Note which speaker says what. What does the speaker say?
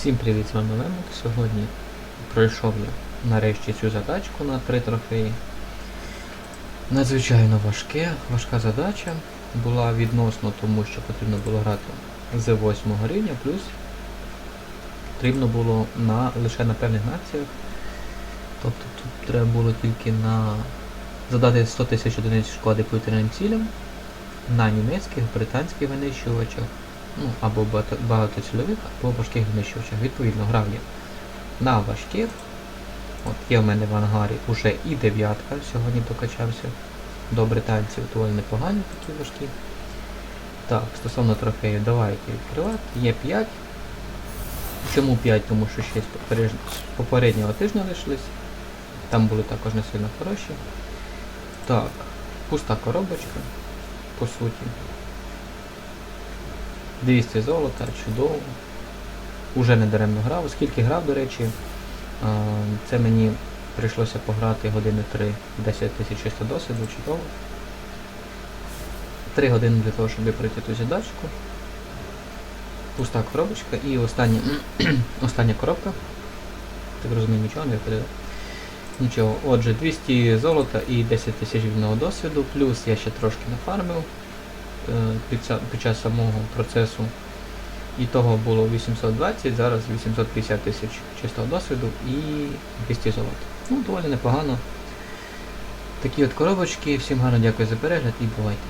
Speaker 1: Всім привіт, з вами Лемок. Сьогодні пройшов я нарешті цю задачку на три трофеї. Надзвичайно важке, важка задача була відносно тому, що потрібно було грати з 8 рівня, плюс потрібно було на, лише на певних націях. Тобто тут треба було тільки на задати 100 тисяч одиниць шкоди повітряним цілям на німецьких, британських винищувачах, ну або багато- багатоцільових, або важких винищувачах. Відповідно, грав я на важких. От є в мене в ангарі уже і дев'ятка, сьогодні докачався до британців, доволі непогані такі важкі. Так, стосовно трофеїв, давайте відкривати. Є 5. Чому 5? Тому що ще з попереднього тижня лишились. Там були також не сильно хороші. Так, пуста коробочка, по суті. 200 золота, чудово. Уже не даремно грав. Оскільки грав, до речі, це мені прийшлося пограти години 3, 10 тисяч чисто досвіду, чудово. 3 години для того, щоб пройти ту задачку. Пуста коробочка і остання, остання коробка. Так розумію, нічого не виходить. Нічого. Отже, 200 золота і 10 тисяч вільного досвіду, плюс я ще трошки нафармив е, під час самого процесу. І того було 820, зараз 850 тисяч чистого досвіду і 200 золота. Ну, доволі непогано. Такі от коробочки. Всім гарно дякую за перегляд і бувайте.